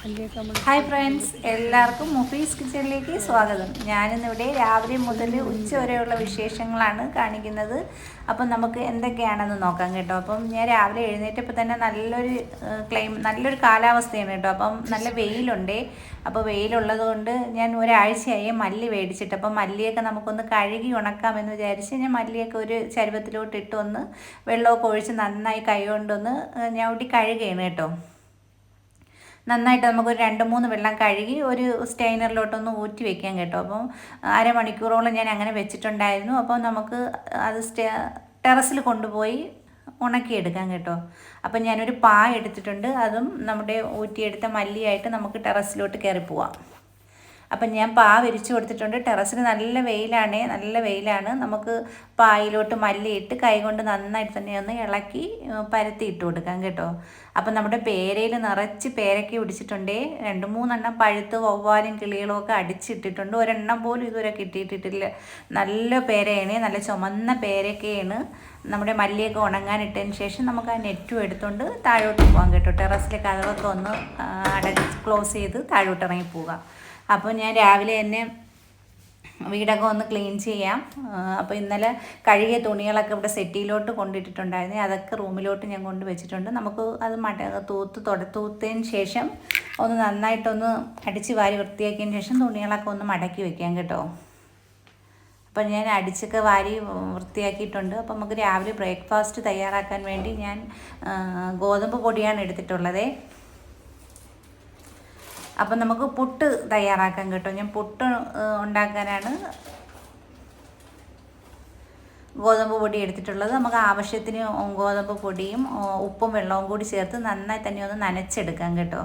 Hi friends എല്ലാവർക്കും മുഫീസ് കിച്ചണിലേക്ക് സ്വാഗതം. ഞാനിന്നിവിടെ രാവിലെ മുതൽ ഉച്ച വരെയുള്ള വിശേഷങ്ങളാണ് കാണിക്കുന്നത്. അപ്പം നമുക്ക് എന്തൊക്കെയാണെന്ന് നോക്കാം കേട്ടോ. അപ്പം ഞാൻ രാവിലെ എഴുന്നേറ്റപ്പോൾ തന്നെ നല്ലൊരു ക്ലൈം നല്ലൊരു കാലാവസ്ഥയാണ് കേട്ടോ. അപ്പം നല്ല വെയിലുണ്ടേ. അപ്പോൾ വെയിലുള്ളത് കൊണ്ട് ഞാൻ ഒരാഴ്ചയായി മല്ലി മേടിച്ചിട്ട് അപ്പം മല്ലിയൊക്കെ നമുക്കൊന്ന് കഴുകി ഉണക്കാമെന്ന് വിചാരിച്ച് ഞാൻ മല്ലിയൊക്കെ ഒരു ചരുവത്തിലോട്ട് ഇട്ട് ഒന്ന് വെള്ളമൊക്കെ ഒഴിച്ച് നന്നായി കൈ കൊണ്ടൊന്ന് ഞാൻ ഒട്ടി കഴുകുകയാണ് കേട്ടോ. നന്നായിട്ട് നമുക്കൊരു രണ്ട് മൂന്ന് വെള്ളം കഴുകി ഒരു സ്റ്റൈനറിലോട്ടൊന്ന് ഊറ്റി വെക്കാം കേട്ടോ. അപ്പം അരമണിക്കൂറോളം ഞാൻ അങ്ങനെ വെച്ചിട്ടുണ്ടായിരുന്നു. അപ്പോൾ നമുക്ക് അത് സ്റ്റേ ടെറസിൽ കൊണ്ടുപോയി ഉണക്കിയെടുക്കാം കേട്ടോ. അപ്പം ഞാനൊരു പായ എടുത്തിട്ടുണ്ട്. അതും നമ്മുടെ ഊറ്റിയെടുത്ത മല്ലിയായിട്ട് നമുക്ക് ടെറസിലോട്ട് കയറി പോവാം അപ്പം ഞാൻ പാ വിരിച്ചു കൊടുത്തിട്ടുണ്ട്. ടെറസിന് നല്ല വെയിലാണ് നല്ല വെയിലാണ്. നമുക്ക് പായിലോട്ട് മല്ലിയിട്ട് കൈകൊണ്ട് നന്നായിട്ട് തന്നെ ഒന്ന് ഇളക്കി പരത്തി ഇട്ട് കൊടുക്കാം കേട്ടോ. അപ്പം നമ്മുടെ പേരയിൽ നിറച്ച് പേരക്കി പിടിച്ചിട്ടുണ്ടേ. രണ്ട് മൂന്നെണ്ണം പഴുത്ത് വവ്വാലും കിളികളും ഒക്കെ അടിച്ചിട്ടിട്ടുണ്ട്. ഒരെണ്ണം പോലും ഇതുവരെ കിട്ടിയിട്ടിട്ടില്ല. നല്ല പേരയാണ് നല്ല ചുമന്ന പേരക്കയാണ് നമ്മുടെ മല്ലിയൊക്കെ ഉണങ്ങാനിട്ടതിന് ശേഷം നമുക്ക് ആ നെറ്റും എടുത്തുകൊണ്ട് താഴോട്ട് പോകാം കേട്ടോ. ടെറസിലെ കഥകളൊക്കെ ഒന്ന് അടച്ച് ക്ലോസ് ചെയ്ത് താഴോട്ട് ഇറങ്ങി പോകാം. അപ്പോൾ ഞാൻ രാവിലെ തന്നെ വീടൊക്കെ ഒന്ന് ക്ലീൻ ചെയ്യാം. അപ്പോൾ ഇന്നലെ കഴുകിയ തുണികളൊക്കെ ഇവിടെ സെറ്റിയിലോട്ട് കൊണ്ടിട്ടിട്ടുണ്ടായിരുന്നു. അതൊക്കെ റൂമിലോട്ട് ഞാൻ കൊണ്ട് വെച്ചിട്ടുണ്ട്. നമുക്ക് അത് മട തൂത്ത് തുട തൂത്തതിന് ശേഷം ഒന്ന് നന്നായിട്ടൊന്ന് അടിച്ച് വാരി വൃത്തിയാക്കിയതിന് ശേഷം തുണികളൊക്കെ ഒന്ന് മടക്കി വെക്കാം കേട്ടോ. അപ്പം ഞാൻ അടിച്ചൊക്കെ വാരി വൃത്തിയാക്കിയിട്ടുണ്ട്. അപ്പം നമുക്ക് രാവിലെ ബ്രേക്ക്ഫാസ്റ്റ് തയ്യാറാക്കാൻ വേണ്ടി ഞാൻ ഗോതമ്പ് പൊടിയാണ് എടുത്തിട്ടുള്ളത്. അപ്പം നമുക്ക് പുട്ട് തയ്യാറാക്കാൻ കേട്ടോ. ഞാൻ പുട്ട് ഉണ്ടാക്കാനാണ് ഗോതമ്പ് പൊടി എടുത്തിട്ടുള്ളത്. നമുക്ക് ആവശ്യത്തിന് ഗോതമ്പ് പൊടിയും ഉപ്പും വെള്ളവും കൂടി ചേർത്ത് നന്നായി തന്നെ ഒന്ന് നനച്ചെടുക്കാം കേട്ടോ.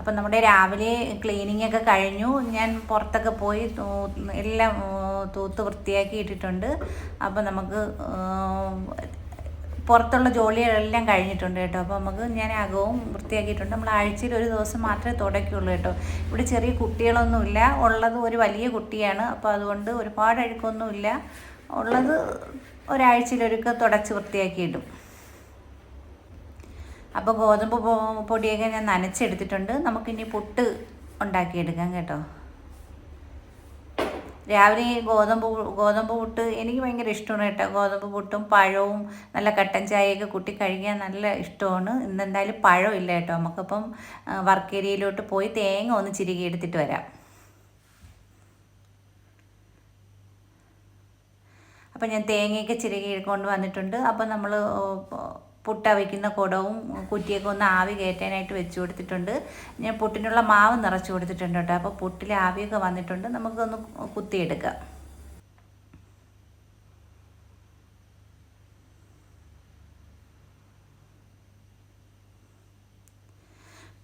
അപ്പം നമ്മുടെ രാവിലെ ക്ലീനിങ് ഒക്കെ കഴിഞ്ഞു. ഞാൻ പുറത്തൊക്കെ പോയി എല്ലാം തൂത്ത് വൃത്തിയാക്കി ഇട്ടിട്ടുണ്ട്. അപ്പം നമുക്ക് പുറത്തുള്ള ജോലികളെല്ലാം കഴിഞ്ഞിട്ടുണ്ട് കേട്ടോ. അപ്പോൾ നമുക്ക് ഞാൻ അകവും വൃത്തിയാക്കിയിട്ടുണ്ട്. നമ്മൾ ആഴ്ചയിൽ ഒരു ദിവസം മാത്രമേ തുടയ്ക്കുള്ളൂ കേട്ടോ. ഇവിടെ ചെറിയ കുട്ടികളൊന്നുമില്ല. ഉള്ളത് ഒരു വലിയ കുട്ടിയാണ്. അപ്പോൾ അതുകൊണ്ട് ഒരുപാട് അഴുക്കൊന്നുമില്ല. ഉള്ളത് ഒരാഴ്ചയിലൊരുക്ക തുടച്ച് വൃത്തിയാക്കിയിടും അപ്പോൾ ഗോതമ്പ് പൊടിയൊക്കെ ഞാൻ നനച്ചെടുത്തിട്ടുണ്ട്. നമുക്കിനി പുട്ട് ഉണ്ടാക്കിയെടുക്കാം കേട്ടോ. രാവിലെ ഗോതമ്പ് ഗോതമ്പ് പുട്ട് എനിക്ക് ഭയങ്കര ഇഷ്ടമാണ് കേട്ടോ. ഗോതമ്പ് പുട്ടും പഴവും നല്ല കട്ടൻ ചായയൊക്കെ കുട്ടി കഴിക്കാൻ നല്ല ഇഷ്ടമാണ്. ഇന്നെന്തായാലും പഴം ഇല്ല കേട്ടോ. നമുക്കിപ്പം വർക്ക് ഏരിയയിലോട്ട് പോയി തേങ്ങ ഒന്ന് ചിരുകി എടുത്തിട്ട് വരാം. അപ്പം ഞാൻ തേങ്ങയൊക്കെ ചിരകി കൊണ്ട് വന്നിട്ടുണ്ട്. അപ്പം നമ്മൾ പുട്ട വയ്ക്കുന്ന കുടവും കുറ്റിയൊക്കെ ഒന്ന് ആവി കയറ്റാനായിട്ട് വെച്ച് കൊടുത്തിട്ടുണ്ട്. ഞാൻ പുട്ടിനുള്ള മാവ് നിറച്ച് കൊടുത്തിട്ടുണ്ട് കേട്ടോ. അപ്പോൾ പുട്ടിൽ ആവിയൊക്കെ വന്നിട്ടുണ്ട്. നമുക്കൊന്ന് കുത്തിയെടുക്കാം.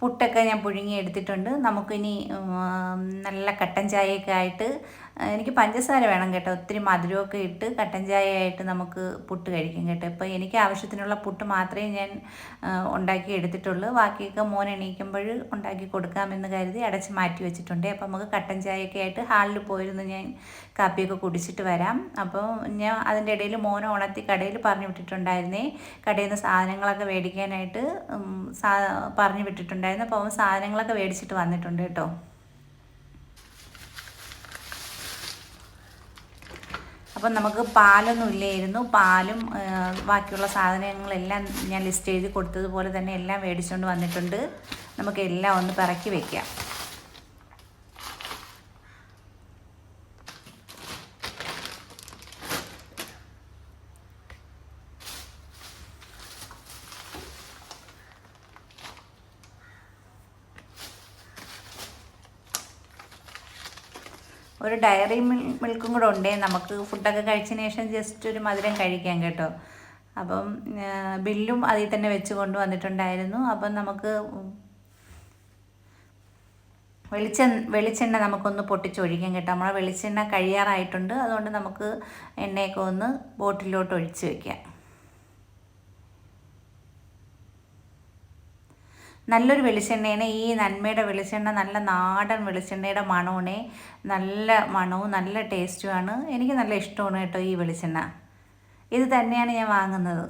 പുട്ടൊക്കെ ഞാൻ പുഴുങ്ങി എടുത്തിട്ടുണ്ട്. നമുക്കിനി നല്ല കട്ടൻ ചായയൊക്കെ ആയിട്ട് എനിക്ക് പഞ്ചസാര വേണം കേട്ടോ. ഒത്തിരി മധുരമൊക്കെ ഇട്ട് കട്ടൻ ചായ ആയിട്ട് നമുക്ക് പുട്ട് കഴിക്കും കേട്ടോ. ഇപ്പോൾ എനിക്ക് ആവശ്യത്തിനുള്ള പുട്ട് മാത്രമേ ഞാൻ ഉണ്ടാക്കി എടുത്തിട്ടുള്ളൂ. ബാക്കിയൊക്കെ മോൻ എണീക്കുമ്പോൾ ഉണ്ടാക്കി കൊടുക്കാമെന്ന് കരുതി അടച്ച് മാറ്റി വെച്ചിട്ടുണ്ട്. അപ്പോൾ നമുക്ക് കട്ടൻ ചായയൊക്കെ ആയിട്ട് ഹാളിൽ പോയിരുന്നു ഞാൻ കാപ്പിയൊക്കെ കുടിച്ചിട്ട് വരാം. അപ്പോൾ ഞാൻ അതിന്റെ ഇടയിൽ മോനെ ഉണർത്തി കടയിൽ പറഞ്ഞു വിട്ടിട്ടുണ്ടായിരുന്നേ. കടയിൽ നിന്ന് സാധനങ്ങളൊക്കെ മേടിക്കാനായിട്ട് പറഞ്ഞു വിട്ടിട്ടുണ്ടായിരുന്നു. അപ്പോൾ അവൻ സാധനങ്ങളൊക്കെ മേടിച്ചിട്ട് വന്നിട്ടുണ്ട് കേട്ടോ. അപ്പം നമുക്ക് പാലൊന്നും ഇല്ലായിരുന്നു. പാലും ബാക്കിയുള്ള സാധനങ്ങളെല്ലാം ഞാൻ ലിസ്റ്റ് എഴുതി കൊടുത്തതുപോലെ തന്നെ എല്ലാം മേടിച്ചുകൊണ്ട് വന്നിട്ടുണ്ട്. നമുക്ക് എല്ലാം ഒന്ന് പിറക്കി വെക്കാം. ഒരു ഡയറി മിൽക്കും കൂടെ ഉണ്ടേ. നമുക്ക് ഫുഡൊക്കെ കഴിച്ചതിന് ശേഷം ജസ്റ്റ് ഒരു മധുരം കഴിക്കാം കേട്ടോ. അപ്പം ബില്ലും അതിൽ തന്നെ വെച്ച് കൊണ്ടുവന്നിട്ടുണ്ടായിരുന്നു അപ്പം നമുക്ക് വെളിച്ചെ വെളിച്ചെണ്ണ നമുക്കൊന്ന് പൊട്ടിച്ചൊഴിക്കാം കേട്ടോ. നമ്മളെ വെളിച്ചെണ്ണ കഴിയാറായിട്ടുണ്ട്. അതുകൊണ്ട് നമുക്ക് എണ്ണയൊക്കെ ഒന്ന് ബോട്ടിലോട്ട് ഒഴിച്ച് വയ്ക്കാം നല്ലൊരു വെളിച്ചെണ്ണയാണ്. ഈ നന്മയുടെ വെളിച്ചെണ്ണ നല്ല നാടൻ വെളിച്ചെണ്ണയുടെ മണമാണ് നല്ല മണവും നല്ല ടേസ്റ്റുമാണ് എനിക്ക് നല്ല ഇഷ്ടമാണ് കേട്ടോ ഈ വെളിച്ചെണ്ണ. ഇത് തന്നെയാണ് ഞാൻ വാങ്ങുന്നത്.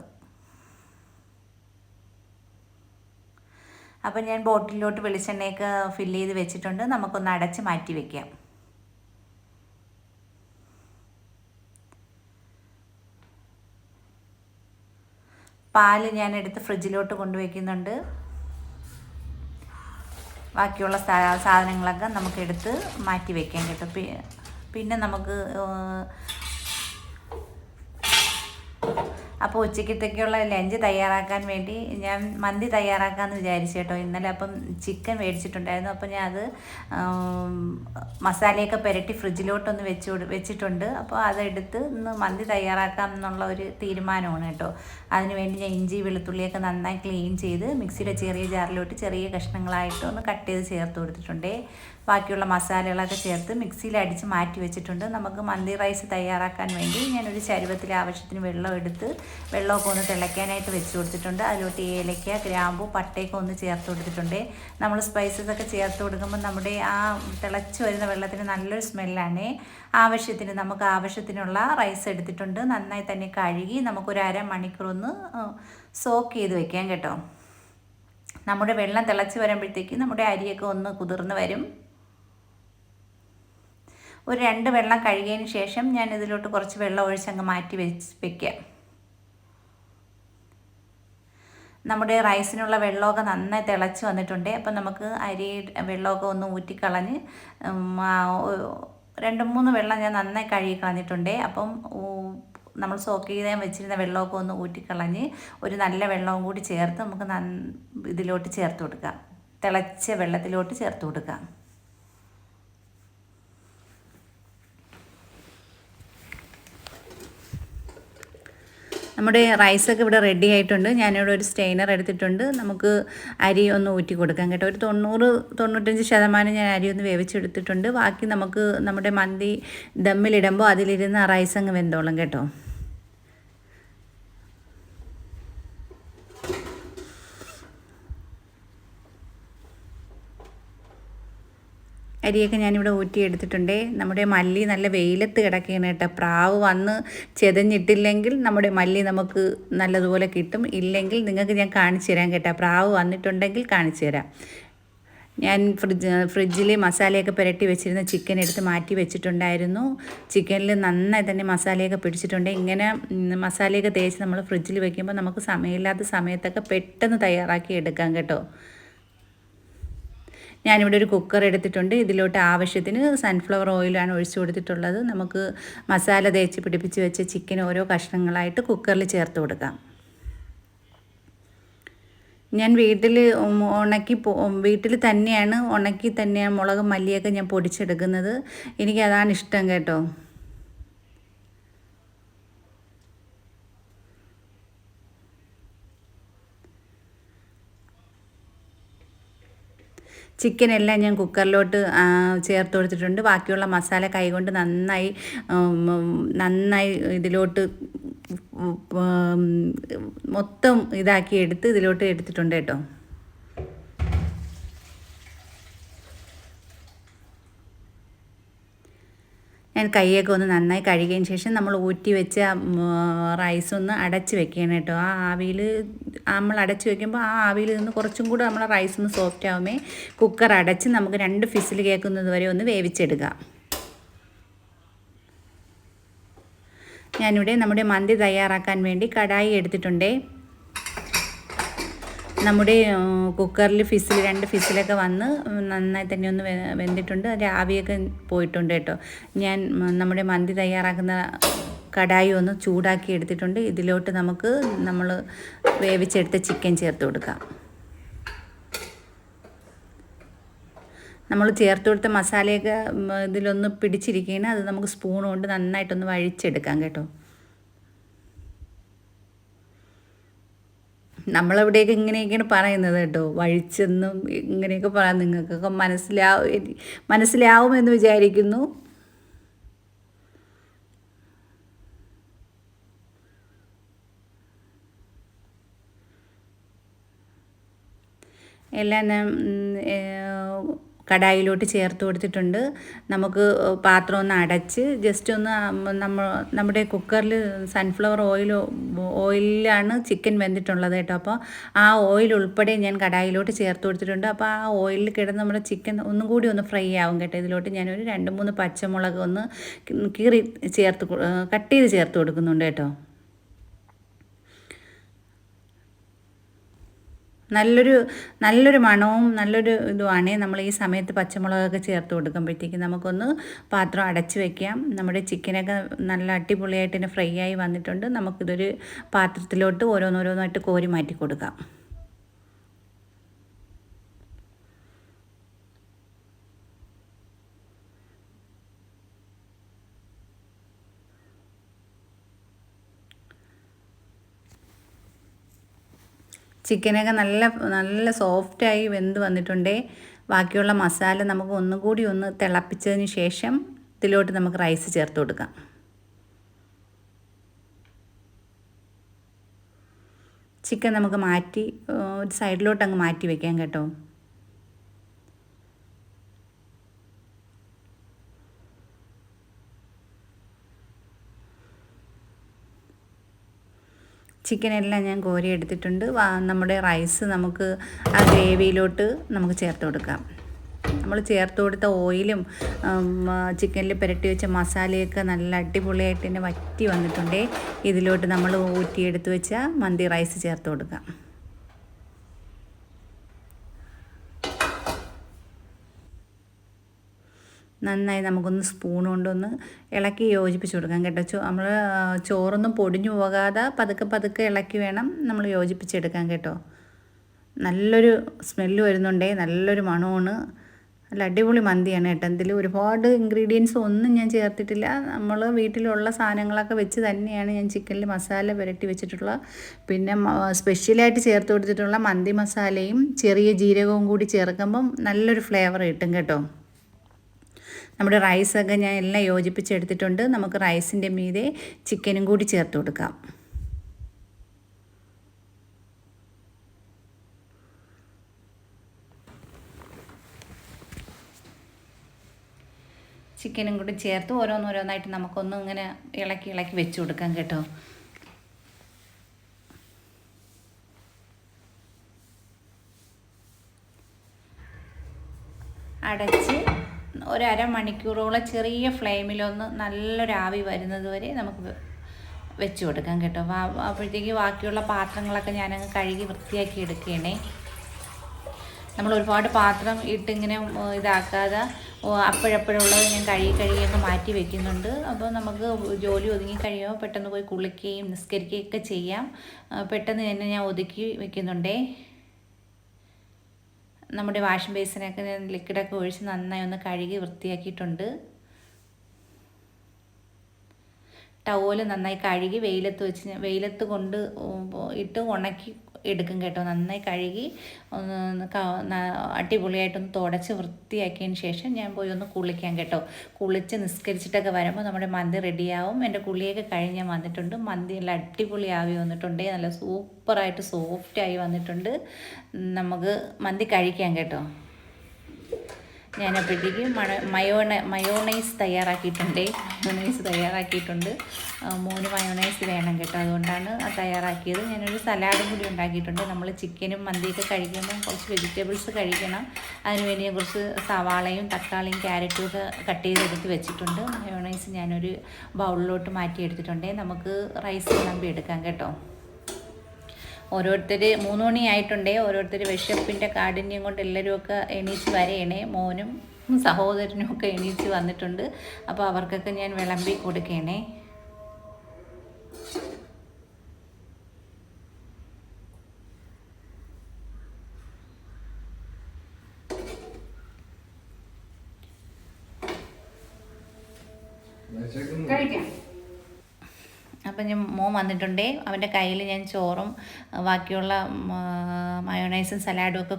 അപ്പം ഞാൻ ബോട്ടിലോട്ട് വെളിച്ചെണ്ണയൊക്കെ ഫില്ല് ചെയ്ത് വെച്ചിട്ടുണ്ട്. നമുക്കൊന്ന് അടച്ച് മാറ്റി വയ്ക്കാം പാൽ ഞാൻ എടുത്ത് ഫ്രിഡ്ജിലോട്ട് കൊണ്ടുവയ്ക്കുന്നുണ്ട്. ബാക്കിയുള്ള സാധനങ്ങളൊക്കെ നമുക്ക് എടുത്ത് മാറ്റി വെക്കാം കേട്ടോ. പിന്നെ നമുക്ക് അപ്പോൾ ഉച്ചക്കത്തേക്കുള്ള ലഞ്ച് തയ്യാറാക്കാൻ വേണ്ടി ഞാൻ മന്തി തയ്യാറാക്കാമെന്ന് വിചാരിച്ചു കേട്ടോ. ഇന്നലെ അപ്പം ചിക്കൻ മേടിച്ചിട്ടുണ്ടായിരുന്നു. അപ്പോൾ ഞാൻ അത് മസാലയൊക്കെ പുരട്ടി ഫ്രിഡ്ജിലോട്ടൊന്ന് വെച്ച് വെച്ചിട്ടുണ്ട്. അപ്പോൾ അതെടുത്ത് ഇന്ന് മന്തി തയ്യാറാക്കാം എന്നുള്ള ഒരു തീരുമാനമാണ് കേട്ടോ. അതിനുവേണ്ടി ഞാൻ ഇഞ്ചി വെളുത്തുള്ളിയൊക്കെ നന്നായി ക്ലീൻ ചെയ്ത് മിക്സിയുടെ ചെറിയ ജാറിലോട്ട് ചെറിയ കഷ്ണങ്ങളായിട്ട് ഒന്ന് കട്ട് ചെയ്ത് ചേർത്ത് കൊടുത്തിട്ടുണ്ട്. ബാക്കിയുള്ള മസാലകളൊക്കെ ചേർത്ത് മിക്സിയിൽ അടിച്ച് മാറ്റി വെച്ചിട്ടുണ്ട്. നമുക്ക് മന്തി റൈസ് തയ്യാറാക്കാൻ വേണ്ടി ഞാനൊരു ചരുവത്തിലെ ആവശ്യത്തിന് വെള്ളം എടുത്ത് വെള്ളമൊക്കെ ഒന്ന് തിളയ്ക്കാനായിട്ട് വെച്ച് കൊടുത്തിട്ടുണ്ട്. അതിലോട്ട് ഏലയ്ക്ക ഗ്രാമ്പു പട്ടയൊക്കെ ഒന്ന് ചേർത്ത് കൊടുത്തിട്ടുണ്ട്. നമ്മൾ സ്പൈസസ് ഒക്കെ ചേർത്ത് കൊടുക്കുമ്പോൾ നമ്മുടെ ആ തിളച്ച് വരുന്ന വെള്ളത്തിന് നല്ലൊരു സ്മെല്ലാണ് ആവശ്യത്തിന് നമുക്ക് ആവശ്യത്തിനുള്ള റൈസ് എടുത്തിട്ടുണ്ട്. നന്നായി തന്നെ കഴുകി നമുക്കൊരു അരമണിക്കൂർ ഒന്ന് സോക്ക് ചെയ്ത് വെക്കാം കേട്ടോ. നമ്മുടെ വെള്ളം തിളച്ച് വരുമ്പോഴത്തേക്ക് നമ്മുടെ അരിയൊക്കെ ഒന്ന് കുതിർന്ന് വരും. ഒരു രണ്ട് വെള്ളം കഴുകിയതിന് ശേഷം ഞാൻ ഇതിലോട്ട് കുറച്ച് വെള്ളം ഒഴിച്ചങ്ങ് മാറ്റി വെച്ച് വെക്കുക. നമ്മുടെ റൈസിനുള്ള വെള്ളമൊക്കെ നന്നായി തിളച്ച് വന്നിട്ടുണ്ട്. അപ്പം നമുക്ക് അരി വെള്ളമൊക്കെ ഒന്ന് ഊറ്റിക്കളഞ്ഞ് രണ്ട് മൂന്ന് വെള്ളം ഞാൻ നന്നായി കഴുകി കളഞ്ഞിട്ടുണ്ട്. അപ്പം നമ്മൾ സോക്ക് ചെയ്യാൻ വെച്ചിരുന്ന വെള്ളമൊക്കെ ഒന്ന് ഊറ്റിക്കളഞ്ഞ് ഒരു നല്ല വെള്ളവും കൂടി ചേർത്ത് നമുക്ക് ഇതിലോട്ട് ചേർത്ത് കൊടുക്കാം. തിളച്ച വെള്ളത്തിലോട്ട് ചേർത്ത് കൊടുക്കാം. നമ്മുടെ റൈസൊക്കെ ഇവിടെ റെഡി ആയിട്ടുണ്ട്. ഞാനിവിടെ ഒരു സ്റ്റെയിനർ എടുത്തിട്ടുണ്ട്. നമുക്ക് അരി ഒന്ന് ഊറ്റി കൊടുക്കാം കേട്ടോ. ഒരു തൊണ്ണൂറ് തൊണ്ണൂറ്റഞ്ച് ശതമാനം ഞാൻ അരി ഒന്ന് വേവിച്ചെടുത്തിട്ടുണ്ട്. ബാക്കി നമുക്ക് നമ്മുടെ മന്തി ദമ്മിലിടുമ്പോൾ അതിലിരുന്ന് ആ റൈസ് അങ്ങ് വെന്തോളും കേട്ടോ. അരിയൊക്കെ ഞാനിവിടെ ഊറ്റിയെടുത്തിട്ടുണ്ട്. നമ്മുടെ മല്ലി നല്ല വെയിലത്ത് കിടക്കുകയാണ് കേട്ടോ. പ്രാവ് വന്ന് ചെതഞ്ഞിട്ടില്ലെങ്കിൽ നമ്മുടെ മല്ലി നമുക്ക് നല്ലതുപോലെ കിട്ടും. ഇല്ലെങ്കിൽ നിങ്ങൾക്ക് ഞാൻ കാണിച്ചു തരാം കേട്ടോ. പ്രാവ് വന്നിട്ടുണ്ടെങ്കിൽ കാണിച്ചു തരാം. ഞാൻ ഫ്രിഡ്ജ് ഫ്രിഡ്ജിൽ മസാലയൊക്കെ പുരട്ടി വെച്ചിരുന്ന ചിക്കൻ എടുത്ത് മാറ്റി വെച്ചിട്ടുണ്ടായിരുന്നു. ചിക്കനിൽ നന്നായി തന്നെ മസാലയൊക്കെ പിടിച്ചിട്ടുണ്ട്. ഇങ്ങനെ മസാലയൊക്കെ തേച്ച് നമ്മൾ ഫ്രിഡ്ജിൽ വെക്കുമ്പോൾ നമുക്ക് സമയമില്ലാത്ത സമയത്തൊക്കെ പെട്ടെന്ന് തയ്യാറാക്കി എടുക്കാം കേട്ടോ. ഞാനിവിടെ ഒരു കുക്കർ എടുത്തിട്ടുണ്ട്. ഇതിലോട്ട് ആവശ്യത്തിന് സൺഫ്ലവർ ഓയിലാണ് ഒഴിച്ചു കൊടുത്തിട്ടുള്ളത്. നമുക്ക് മസാല തേച്ച് പിടിപ്പിച്ച് വെച്ച ചിക്കൻ ഓരോ കഷ്ണങ്ങളായിട്ട് കുക്കറിൽ ചേർത്ത് കൊടുക്കാം. ഞാൻ വീട്ടിൽ ഉണക്കി വീട്ടിൽ തന്നെയാണ് ഉണക്കി തന്നെയാണ് മുളകും മല്ലിയൊക്കെ ഞാൻ പൊടിച്ചെടുക്കുന്നത്. എനിക്കതാണ് ഇഷ്ടം കേട്ടോ. ചിക്കൻ എല്ലാം ഞാൻ കുക്കറിലോട്ട് ചേർത്ത് കൊടുത്തിട്ടുണ്ട്. ബാക്കിയുള്ള മസാല കൈകൊണ്ട് നന്നായി നന്നായി ഇതിലോട്ട് മൊത്തം ഇതാക്കി എടുത്ത് ഇതിലോട്ട് എടുത്തിട്ടുണ്ട് കേട്ടോ. ഞാൻ കൈയൊക്കെ ഒന്ന് നന്നായി കഴുകിയതിന് ശേഷം നമ്മൾ ഊറ്റി വെച്ച റൈസ് ഒന്ന് അടച്ച് വെക്കണം കേട്ടോ. ആ ആവിയിൽ നമ്മൾ അടച്ച് വെക്കുമ്പോൾ ആ ആവിയിൽ നിന്ന് കുറച്ചും കൂടെ നമ്മളെ റൈസ് ഒന്ന് സോഫ്റ്റ് ആവുമേ കുക്കർ അടച്ച് നമുക്ക് രണ്ട് ഫിസിൽ കേൾക്കുന്നത് വരെ ഒന്ന് വേവിച്ചെടുക്കാം. ഞാനിവിടെ നമ്മുടെ മന്തി തയ്യാറാക്കാൻ വേണ്ടി കടായി എടുത്തിട്ടുണ്ടേ. നമ്മുടെ കുക്കറിൽ ഫിസിൽ രണ്ട് ഫിസിലൊക്കെ വന്ന് നന്നായി തന്നെ ഒന്ന് വെന്തിട്ടുണ്ട്. അതിന്റെ ആവിയൊക്കെ പോയിട്ടുണ്ട് കേട്ടോ. ഞാൻ നമ്മുടെ മന്തി തയ്യാറാക്കുന്ന കടായി ഒന്ന് ചൂടാക്കി എടുത്തിട്ടുണ്ട്. ഇതിലോട്ട് നമുക്ക് നമ്മൾ വേവിച്ചെടുത്ത ചിക്കൻ ചേർത്ത് കൊടുക്കാം. നമ്മൾ ചേർത്ത് കൊടുത്ത മസാലയൊക്കെ ഇതിലൊന്ന് പിടിച്ചിരിക്കുകയാണ് അത് നമുക്ക് സ്പൂൺ കൊണ്ട് നന്നായിട്ടൊന്ന് വഴിച്ചെടുക്കാം കേട്ടോ. നമ്മളവിടെയൊക്കെ ഇങ്ങനെയൊക്കെയാണ് പറയുന്നത് കേട്ടോ. വഴിച്ചെന്നും ഇങ്ങനെയൊക്കെ പറയാം നിങ്ങൾക്കൊക്കെ മനസ്സിലാവും മനസ്സിലാവുമെന്ന് വിചാരിക്കുന്നു. എല്ലാം കടായിലോട്ട് ചേർത്ത് കൊടുത്തിട്ടുണ്ട്. നമുക്ക് പാത്രം ഒന്ന് അടച്ച് ജസ്റ്റ് ഒന്ന് നമ്മൾ നമ്മുടെ കുക്കറിൽ സൺഫ്ലവർ ഓയിൽ ഓയിലാണ് ചിക്കൻ വെന്തിട്ടുള്ളത് കേട്ടോ. അപ്പോൾ ആ ഓയിൽ ഉൾപ്പെടെ ഞാൻ കടായിലോട്ട് ചേർത്ത് കൊടുത്തിട്ടുണ്ട്. അപ്പോൾ ആ ഓയിലിൽ കിടന്ന് നമ്മുടെ ചിക്കൻ ഒന്നും കൂടി ഒന്ന് ഫ്രൈ ആവും കേട്ടോ. ഇതിലോട്ട് ഞാനൊരു രണ്ട് മൂന്ന് പച്ചമുളക് ഒന്ന് കീറി ചേർത്ത് കട്ട് ചെയ്ത് ചേർത്ത് കൊടുക്കുന്നുണ്ട് കേട്ടോ. നല്ലൊരു നല്ലൊരു മണവും നല്ലൊരു ഇതുമാണ് നമ്മൾ ഈ സമയത്ത് പച്ചമുളകൊക്കെ ചേർത്ത് കൊടുക്കുമ്പോഴത്തേക്ക് നമുക്കൊന്ന് പാത്രം അടച്ച് വെക്കാം. നമ്മുടെ ചിക്കനൊക്കെ നല്ല അടിപൊളിയായിട്ട് തന്നെ ഫ്രൈ ആയി വന്നിട്ടുണ്ട്. നമുക്കിതൊരു പാത്രത്തിലോട്ട് ഓരോന്നോരോന്നായിട്ട് കോരി മാറ്റി കൊടുക്കാം. ചിക്കനൊക്കെ നല്ല നല്ല സോഫ്റ്റായി വെന്ത് വന്നിട്ടുണ്ടേ. ബാക്കിയുള്ള മസാല നമുക്ക് ഒന്നുകൂടി ഒന്ന് തിളപ്പിച്ചതിന് ശേഷം ഇതിലോട്ട് നമുക്ക് റൈസ് ചേർത്ത് കൊടുക്കാം. ചിക്കൻ നമുക്ക് മാറ്റി ഒരു സൈഡിലോട്ട് അങ്ങ് മാറ്റി വെക്കാം കേട്ടോ. ചിക്കനെല്ലാം ഞാൻ കോരി എടുത്തിട്ടുണ്ട്. നമ്മുടെ റൈസ് നമുക്ക് ആ ഗ്രേവിയിലോട്ട് നമുക്ക് ചേർത്ത് കൊടുക്കാം. നമ്മൾ ചേർത്ത് കൊടുത്ത ഓയിലും ചിക്കനിൽ പുരട്ടി വെച്ച മസാലയൊക്കെ നല്ല അടിപൊളിയായിട്ട് തന്നെ വറ്റി വന്നിട്ടുണ്ടേ. ഇതിലോട്ട് നമ്മൾ ഊറ്റിയെടുത്ത് വെച്ച മന്തി റൈസ് ചേർത്ത് കൊടുക്കാം. നന്നായി നമുക്കൊന്ന് സ്പൂൺ കൊണ്ടൊന്ന് ഇളക്കി യോജിപ്പിച്ച് കൊടുക്കാം കേട്ടോ. ചോ നമ്മൾ ചോറൊന്നും പൊടിഞ്ഞു പോകാതെ പതുക്കെ പതുക്കെ ഇളക്കി വേണം നമ്മൾ യോജിപ്പിച്ചെടുക്കാൻ കേട്ടോ. നല്ലൊരു സ്മെല്ല് വരുന്നുണ്ടേ നല്ലൊരു മണമാണ്. നല്ല അടിപൊളി മന്തിയാണ് കേട്ടോ. ഇതിൽ ഒരുപാട് ഇൻഗ്രീഡിയൻസ് ഒന്നും ഞാൻ ചേർത്തിട്ടില്ല. നമ്മൾ വീട്ടിലുള്ള സാധനങ്ങളൊക്കെ വെച്ച് തന്നെയാണ് ഞാൻ ചിക്കനിൽ മസാല പുരട്ടി വെച്ചിട്ടുള്ള പിന്നെ സ്പെഷ്യലായിട്ട് ചേർത്ത് കൊടുത്തിട്ടുള്ള മന്തി മസാലയും ചെറിയ ജീരകവും കൂടി ചേർക്കുമ്പം നല്ലൊരു ഫ്ലേവർ കിട്ടും കേട്ടോ. നമ്മുടെ റൈസൊക്കെ ഞാൻ എല്ലാം യോജിപ്പിച്ചെടുത്തിട്ടുണ്ട്. നമുക്ക് റൈസിന്റെ മീതെ ചിക്കനും കൂടി ചേർത്ത് കൊടുക്കാം. ചിക്കനും കൂടി ചേർത്ത് ഓരോന്നോരോന്നായിട്ട് നമുക്കൊന്ന് ഇങ്ങനെ ഇളക്കി ഇളക്കി വെച്ച് കൊടുക്കാം കേട്ടോ. അടച്ച് ഒരു മണിക്കൂറോളം ചെറിയ ഫ്ലെയിമിലൊന്ന് നല്ലൊരു ആവി വരുന്നത് വരെ നമുക്ക് വെച്ച് കൊടുക്കാം കേട്ടോ. അപ്പോഴത്തേക്ക് ബാക്കിയുള്ള പാത്രങ്ങളൊക്കെ ഞാനങ്ങ് കഴുകി വൃത്തിയാക്കി എടുക്കണേ. നമ്മൾ ഒരുപാട് പാത്രം ഇട്ടിങ്ങനെ ഇതാക്കാതെ അപ്പോഴപ്പോഴുള്ളത് ഞാൻ കഴുകി കഴുകി അങ്ങ് മാറ്റി വെക്കുന്നുണ്ട്. അപ്പോൾ നമുക്ക് ജോലി ഒതുങ്ങി കഴിയുമ്പോൾ പെട്ടെന്ന് പോയി കുളിക്കുകയും നിസ്കരിക്കുകയൊക്കെ ചെയ്യാം. പെട്ടെന്ന് തന്നെ ഞാൻ ഒതുക്കി വെക്കുന്നുണ്ടേ. നമ്മുടെ വാഷിംഗ് ബേസിനൊക്കെ ലിക്വിഡൊക്കെ ഒഴിച്ച് നന്നായി ഒന്ന് കഴുകി വൃത്തിയാക്കിയിട്ടുണ്ട്. ടവൽ നന്നായി കഴുകി വെയിലത്ത് വെച്ച് വെയിലത്ത് കൊണ്ട് ഇട്ട് ഉണക്കി എടുക്കും കേട്ടോ. നന്നായി കഴുകി ഒന്ന് അടിപൊളിയായിട്ടൊന്ന് തുടച്ച് വൃത്തിയാക്കിയതിന് ശേഷം ഞാൻ പോയി ഒന്ന് കുളിക്കാം കേട്ടോ. കുളിച്ച് നിസ്കരിച്ചിട്ടൊക്കെ വരുമ്പോൾ നമ്മുടെ മന്തി റെഡിയാവും. എന്റെ കുളിയൊക്കെ കഴിഞ്ഞ് ഞാൻ വന്നിട്ടുണ്ട്. മന്തി നല്ല അടിപൊളിയാവി വന്നിട്ടുണ്ട്. നല്ല സൂപ്പറായിട്ട് സോഫ്റ്റായി വന്നിട്ടുണ്ട്. നമുക്ക് മന്തി കഴിക്കാം കേട്ടോ. ഞാൻ അപ്പോഴത്തേക്ക് മണ മയോണ മയോണൈസ് തയ്യാറാക്കിയിട്ടുണ്ട്. മയോണൈസ് തയ്യാറാക്കിയിട്ടുണ്ട്. മോന് മയോണൈസ് വേണം കേട്ടോ. അതുകൊണ്ടാണ് തയ്യാറാക്കിയത്. ഞാനൊരു സലാഡും കൂടി ഉണ്ടാക്കിയിട്ടുണ്ട്. നമ്മൾ ചിക്കനും മന്തിയൊക്കെ കഴിക്കുമ്പോൾ കുറച്ച് വെജിറ്റബിൾസ് കഴിക്കണം. അതിനുവേണ്ടി കുറച്ച് സവാളയും തക്കാളിയും ക്യാരറ്റും ഒക്കെ കട്ട് ചെയ്തെടുത്ത് വെച്ചിട്ടുണ്ട്. മയോണൈസ് ഞാനൊരു ബൗളിലോട്ട് മാറ്റി നമുക്ക് റൈസ് വിളമ്പി എടുക്കാം കേട്ടോ. ഓരോരുത്തർ മൂന്ന് മണിയായിട്ടുണ്ടേ ഓരോരുത്തർ വിശപ്പിന്റെ കാഠിന്യം കൊണ്ട് എല്ലാവരുമൊക്കെ എണീച്ച് വരയണേ മോനും സഹോദരനും ഒക്കെ എണീച്ച് വന്നിട്ടുണ്ട്. അപ്പോൾ അവർക്കൊക്കെ ഞാൻ വിളമ്പി കൊടുക്കണേ കഴിക്കാം അപ്പം ഞാൻ മോൻ വന്നിട്ടുണ്ടേ. അവന്റെ കയ്യിൽ ഞാൻ ചോറും ബാക്കിയുള്ള മയോണൈസും സലാഡും ഒക്കെ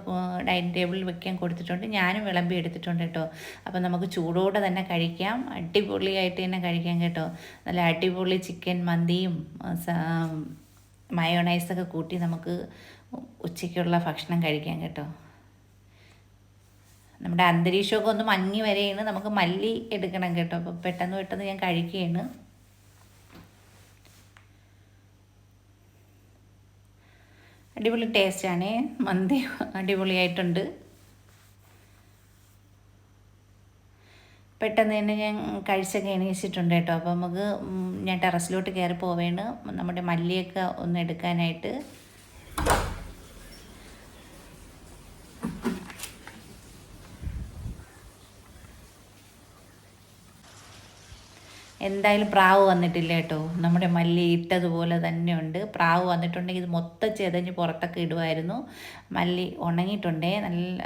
ഡൈനിങ് ടേബിളിൽ വെക്കാൻ കൊടുത്തിട്ടുണ്ട്. ഞാനും വിളമ്പി എടുത്തിട്ടുണ്ട് കേട്ടോ. അപ്പം നമുക്ക് ചൂടോടെ തന്നെ കഴിക്കാം. അടിപൊളിയായിട്ട് തന്നെ കഴിക്കാം കേട്ടോ. നല്ല അടിപൊളി ചിക്കൻ മന്തിയും മയോണൈസൊക്കെ കൂട്ടി നമുക്ക് ഉച്ചയ്ക്കുള്ള ഭക്ഷണം കഴിക്കാം കേട്ടോ. നമ്മുടെ അന്തരീക്ഷമൊക്കെ ഒന്ന് മങ്ങി വരെയാണ് നമുക്ക് മല്ലി എടുക്കണം കേട്ടോ. അപ്പോൾ പെട്ടെന്ന് പെട്ടെന്ന് ഞാൻ കഴിക്കുകയാണ് അടിപൊളി ടേസ്റ്റാണ് മന്തി അടിപൊളിയായിട്ടുണ്ട്. പെട്ടെന്ന് തന്നെ ഞാൻ കഴിച്ചൊക്കെ എണീച്ചിട്ടുണ്ട് കേട്ടോ. അപ്പോൾ നമുക്ക് ഞാൻ ടെറസിലോട്ട് കയറി പോവേണ്. നമ്മുടെ മല്ലിയൊക്കെ ഒന്ന് എടുക്കാനായിട്ട്. എന്തായാലും പ്രാവ് വന്നിട്ടില്ല കേട്ടോ. നമ്മുടെ മല്ലി ഇട്ടതുപോലെ തന്നെ ഉണ്ട്. പ്രാവ് വന്നിട്ടുണ്ടെങ്കിൽ ഇത് മൊത്തം ചെതഞ്ഞ് പുറത്തൊക്കെ ഇടുമായിരുന്നു മല്ലി ഉണങ്ങിയിട്ടുണ്ടേ. നല്ല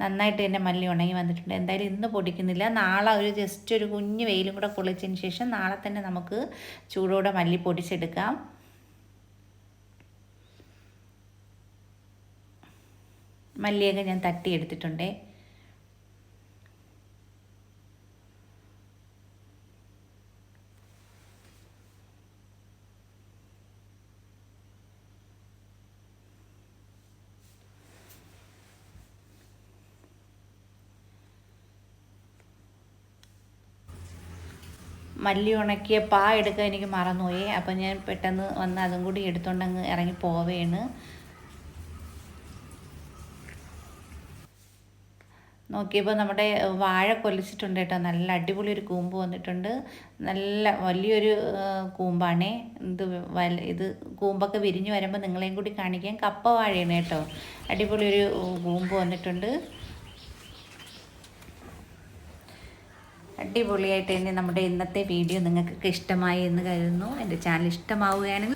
നന്നായിട്ട് തന്നെ മല്ലി ഉണങ്ങി വന്നിട്ടുണ്ട്. എന്തായാലും ഇന്ന് പൊടിക്കുന്നില്ല. നാളെ ഒരു ജസ്റ്റ് ഒരു കുഞ്ഞ് വെയിലും കൂടെ പൊളിച്ചതിന് ശേഷം നാളെ തന്നെ നമുക്ക് ചൂടോടെ മല്ലി പൊടിച്ചെടുക്കാം. മല്ലിയൊക്കെ ഞാൻ തട്ടിയെടുത്തിട്ടുണ്ടേ. മല്ലി ഉണക്കിയ പാ എടുക്കാൻ എനിക്ക് മറന്നുപോയി. അപ്പം ഞാൻ പെട്ടെന്ന് വന്ന് അതും കൂടി എടുത്തുകൊണ്ട് അങ്ങ് ഇറങ്ങി പോവേണ്. നോക്കിയപ്പോൾ നമ്മുടെ വാഴ കൊലിച്ചിട്ടുണ്ട് കേട്ടോ. നല്ല അടിപൊളി ഒരു കൂമ്പ് വന്നിട്ടുണ്ട്. നല്ല വലിയൊരു കൂമ്പാണേ. ഇത് വല ഇത് കൂമ്പൊക്കെ വിരിഞ്ഞ് വരുമ്പോൾ നിങ്ങളെയും കൂടി കാണിക്കാൻ കപ്പ വാഴയാണ് കേട്ടോ. അടിപൊളി ഒരു കൂമ്പ് വന്നിട്ടുണ്ട്. അടിപൊളിയായിട്ട് തന്നെ നമ്മുടെ ഇന്നത്തെ വീഡിയോ നിങ്ങൾക്ക് ഇഷ്ടമായി എന്ന് കരുതുന്നു. എന്റെ ചാനൽ ഇഷ്ടമാവുകയാണെങ്കിൽ